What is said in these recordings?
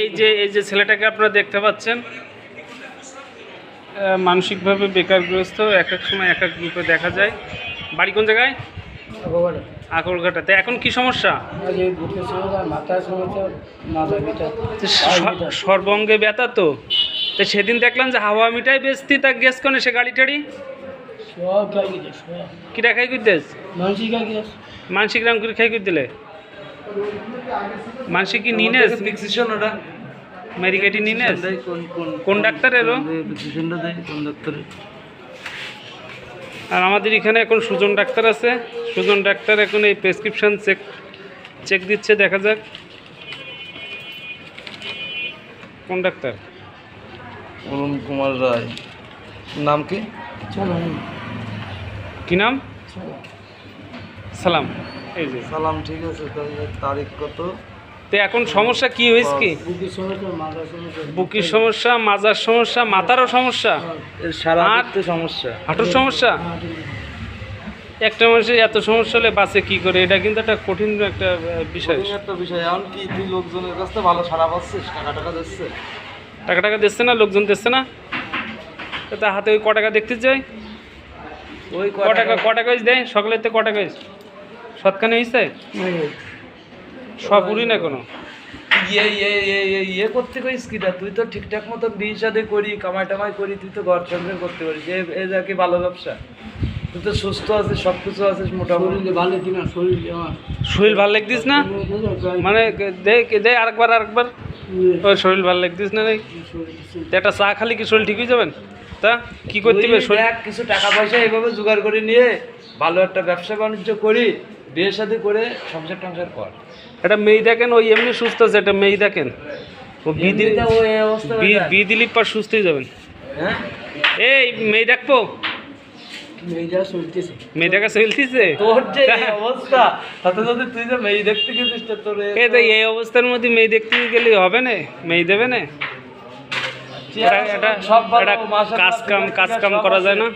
এই যে এই যে ছেলেটাকে আপনারা দেখতে পাচ্ছেন মানসিকভাবে বেকারগ্রস্ত এক এক সময় এক এক গ্রুপে দেখা যায়। বাড়ি কোন জায়গায়? আকলঘাটাতে এখন কি সমস্যা? সর্বঙ্গে ব্যথা তো। তো সেদিন দেখলাম যে হাওয়া মিঠাই বেচতি তা গেস কোনে সে গাড়ি টাড়ি? খাই কি মানসিক খাই গেছে মানসিক রাম করে খাই করে দিলে মানসিক কি নিনেস? প্রেসক্রিপশন ওটা। মেডিকেটি নিনেস? কোন কোন কোন ডাক্তারেরও দেয় কোন ডাক্তারের আর আমাদের এখানে এখন সুজন ডাক্তার আছে। সুজন ডাক্তার এখন এই প্রেসক্রিপশন চেক চেক দিচ্ছে দেখা যাক। কোন ডাক্তার? অরুণ কুমার রায়। নাম কি? কি নাম? সালাম। এই যে। সালাম ঠিক আছে তাহলে তারিখ কত? তো এখন সমস্যা কি হয়েছে কি? বুকের সমস্যা বুকির সমস্যা মাজার সমস্যা মাথারও সমস্যা। সারা সমস্যা। হাঁটুর সমস্যা? একটা মানুষের এত সমস্যা হলে বাঁচে কি করে? এটা কিন্তু একটা কঠিন একটা বিষয়। একটা বিষয়। এখন কি তুই লোকজনের কাছ থেকে ভালো সারা পাচ্ছিস? টাকা টাকা দিচ্ছে? টাকা টাকা দিচ্ছে না লোকজন দিচ্ছে না? তা হাতে ওই ক টাকা দেখতে যাই ওই ক টাকা ক টাকা দেয়? সকালের তো ক টাকা সৎখানে হয়েছে সব উড়ি না কোনো? ইয়ে ইয়ে ইয়ে ইয়ে ইয়ে করতে করিস কিটা তুই তো ঠিকঠাক মতো বিয়ে করি কামাই টামাই করি তুই তো ঘর সংসার করতে পারিস। এ এ যা কি ভালো ব্যবসা? তুই তো সুস্থ আছিস সব কিছু আছিস মোটামুটি। শরীরে ভালো কিনা? শরীর আমার? শরীর ভালো লাগতিস না? মানে দে দে আরেকবার আরেকবার। ওই শরীর ভালো লাগতিস না রে? একটা চা খালি কি শরীর ঠিক হয়ে যাবেন? তা কি করতে হবে শরীর? দেখ, কিছু টাকা পয়সা এইভাবে জোগাড় করে নিয়ে ভালো একটা ব্যবসা বাণিজ্য করি বিয়ে সাথে করে সংসার টংসার কর। একটা মেয়ে দেখেন ওই এমনি সুস্থ আছে একটা মেয়ে দেখেন। ও বিদি এমনিতে ও এই অবস্থা যায়। বিদিলিপ পার সুস্থ হয়ে যাবেন। হ্যাঁ? এই মেয়ে দেখব? চলতেছে। এই অবস্থার মধ্যে মেয়ে দেখতে গেলে হবে না মেয়ে দেবে না। কাজ কাম কাজ কাম করা যায় না।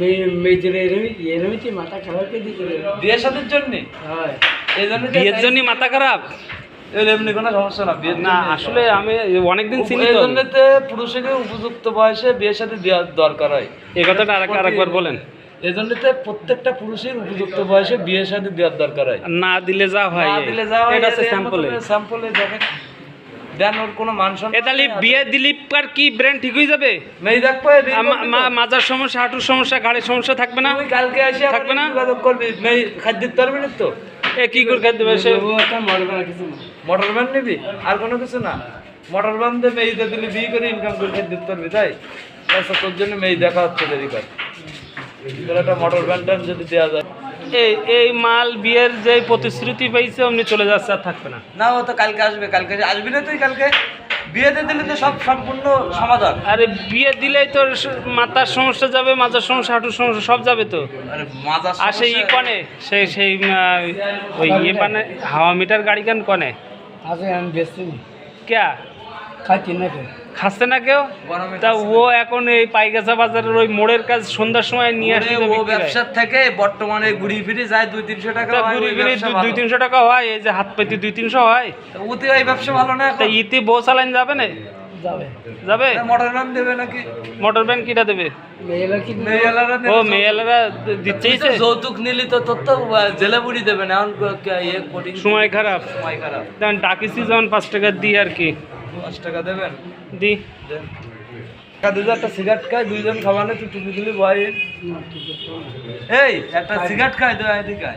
মেয়ে মেয়েদের এরমি এরমিতে মাথা খারাপ করে দিতে বিয়ে সাথের জন্য? হয়। এই জন্য বিয়ের জন্য মাথা খারাপ? এমনি কোনো সমস্যা না বিয়ের না আসলে আমি অনেকদিন চিনি তো। জন্যতে পুরুষকে উপযুক্ত বয়সে বিয়ের সাথে দেওয়ার দরকার হয়। এই কথাটা আরেক আরেকবার বলেন। এই প্রত্যেকটা পুরুষের উপযুক্ত বয়সে বিয়ের সাথে দেওয়ার দরকার হয়। না দিলে যা হয় না দিলে যা হয়, এটা স্যাম্পলে স্যাম্পলে দেখেন। দেন ওর কোনো মান এ তাহলে বিয়ে দিলীপ আর কি ব্রেন ঠিক হয়ে যাবে? মেয়ে দেখব মাজার সমস্যা হাঁটুর সমস্যা ঘাড়ের সমস্যা থাকবে না? কালকে এসে থাকবে না? যোগাযোগ করবি। মেয়ে খাদ্য দিতে পারবি না তো। এ কি করে খাদ্য দেবে সে একটা মরবে কিছু মোটর ভ্যান নিবি? আর কোনো কিছু না। মোটর ভ্যান দিয়ে মেয়েদের দিলে বিয়ে করে ইনকাম করে খাদ্য দিতে পারবি তাই? তোর জন্য মেয়ে দেখা হচ্ছে দেরি কর। তোর একটা মোটর ভ্যান যদি দেওয়া যায়। এই এই মাল বিয়ের যে প্রতিশ্রুতি পাইছে অমনি চলে যাচ্ছে আর থাকবে না। না ও তো কালকে আসবে কালকে আসবি না তুই কালকে? বিয়েতে দিলে তো সব সম্পূর্ণ সমাধান। আরে বিয়ে দিলেই তোর মাথার সমস্যা যাবে মাজার সমস্যা হাঁটুর সমস্যা সব যাবে তো। আরে সেই ই কনে সেই সেই ওই ইয়ে মানে হাওয়া মিটার গাড়ি কেন কনে? আগে আমি নি। ক্যা? খাইতে না খাচ্ছে না কেউ? তা ও এখন এই পাইগাছা বাজারের ওই মোড়ের কাজ সন্ধ্যার সময় নিয়ে আসে ও ব্যবসার থেকে বর্তমানে ঘুরি ফিরে যায় দুই তিনশো টাকা ওই ব্যবসা দুই তিনশো টাকা হয় এই যে হাত পেতে দুই তিনশো হয়। ওতে ওই ব্যবসা ভালো না তা ইতি বউ চালান যাবে না? যাবে। যাবে? মোটর ভ্যান দেবে নাকি? মোটর ভ্যান কিটা দেবে? মেয়েলারা ও দিচ্ছেই তো যৌতুক নিলি তো তোর তো জেলে বুড়ি দেবে না এখন ইয়ে কোটিং সময় খারাপ। সময় খারাপ। দেন ডাকিছি যখন পাঁচ টাকা দিই আর কি। পাঁচ টাকা দেবেন দি। টাকা একটা সিগারেট খায় দুইজন খাওয়ালে তুই টুপি দিলি আছে এই একটা সিগারেট খাই দেয় এদিকে।